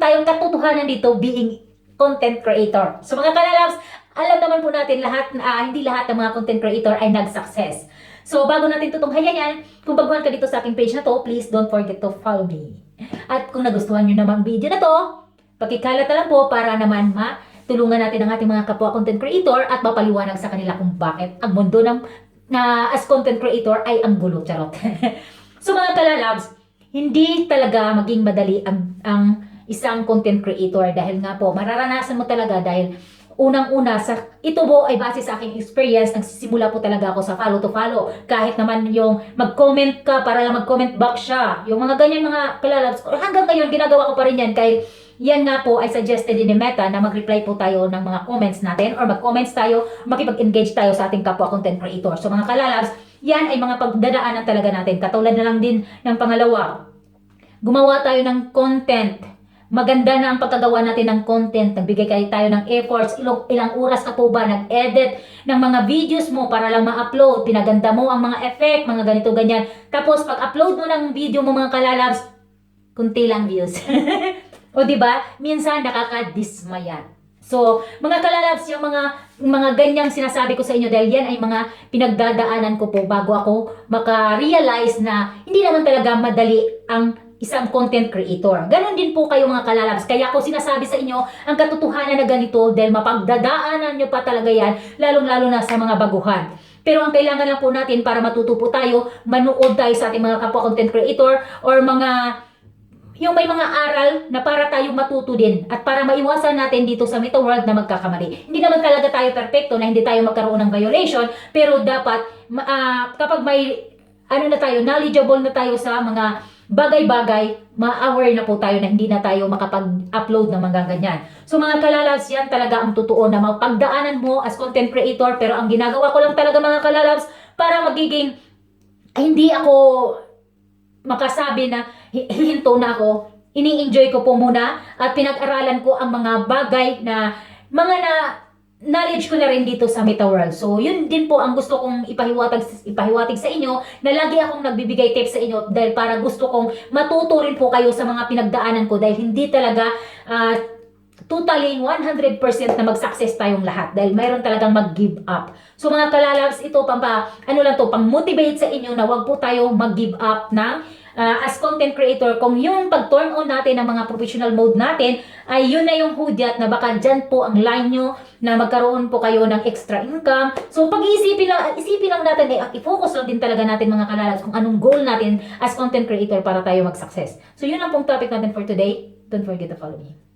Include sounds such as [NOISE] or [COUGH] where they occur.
tayong katotohanan dito being content creator. So mga kalalabs, alam naman po natin lahat, ah, hindi lahat ng mga content creator ay nag-success. So bago natin tutunghayan yan, kung baguhan ka dito sa aking page na to, please don't forget to follow me. At kung nagustuhan nyo naman ang video na to, pakikalat na lang po para naman matulungan natin ang ating mga kapwa content creator at mapaliwanag sa kanila kung bakit ang mundo ng na as content creator ay ang gulo, charot. [LAUGHS] so mga kalalabs, hindi talaga maging madali ang, ang isang content creator dahil nga po, mararanasan mo talaga dahil unang-una sa ito po ay base sa aking experience nagsisimula po talaga ako sa follow to follow kahit naman yung mag-comment ka para lang mag-comment back siya yung mga ganyan mga kalalabs hanggang ngayon ginagawa ko pa rin yan kahit yan nga po ay suggested ni Meta na mag-reply po tayo ng mga comments natin or mag-comments tayo, makipag-engage tayo sa ating kapwa content creator. So mga kalalabs, yan ay mga pagdadaanan talaga natin. Katulad na lang din ng pangalawa, gumawa tayo ng content. Maganda na ang pagkagawa natin ng content. Nagbigay kayo tayo ng efforts. Ilang, ilang oras ka po ba nag-edit ng mga videos mo para lang ma-upload. Pinaganda mo ang mga effect, mga ganito, ganyan. Tapos pag-upload mo ng video mo mga kalalabs, kunti lang views. [LAUGHS] o di ba? Minsan nakakadismayan. So, mga kalalabs, yung mga mga ganyang sinasabi ko sa inyo dahil yan ay mga pinagdadaanan ko po bago ako maka-realize na hindi naman talaga madali ang isang content creator. Ganon din po kayo mga kalalabs. Kaya ako sinasabi sa inyo ang katotohanan na ganito dahil mapagdadaanan nyo pa talaga yan, lalong-lalo na sa mga baguhan. Pero ang kailangan lang po natin para matuto po tayo, manood tayo sa ating mga kapwa content creator or mga yung may mga aral na para tayong matuto din at para maiwasan natin dito sa Meta World na magkakamali. Hindi naman talaga tayo perfecto na hindi tayo magkaroon ng violation, pero dapat ah, kapag may ano na tayo, knowledgeable na tayo sa mga bagay-bagay, ma-aware na po tayo na hindi na tayo makapag-upload ng mga ganyan. So mga kalalabs, yan talaga ang totoo na mapagdaanan mo as content creator, pero ang ginagawa ko lang talaga mga kalalabs para magiging hindi ako makasabi na hi- hihinto na ako. Ini-enjoy ko po muna at pinag-aralan ko ang mga bagay na mga na knowledge ko na rin dito sa Meta World. So, yun din po ang gusto kong ipahiwatig, ipahiwatig sa inyo na lagi akong nagbibigay tips sa inyo dahil para gusto kong matuto rin po kayo sa mga pinagdaanan ko dahil hindi talaga ah, totally 100% na mag-success tayong lahat dahil mayroon talagang mag-give up. So mga kalalabs, ito pang pa, ano lang to, pang motivate sa inyo na wag po tayo mag-give up ng ah, as content creator. Kung yung pag-turn on natin ng mga professional mode natin, ay yun na yung hudyat na baka dyan po ang line nyo na magkaroon po kayo ng extra income. So pag-iisipin lang, isipin lang natin, eh, i-focus lang din talaga natin mga kalalabs kung anong goal natin as content creator para tayo mag-success. So yun ang pong topic natin for today. Don't forget to follow me.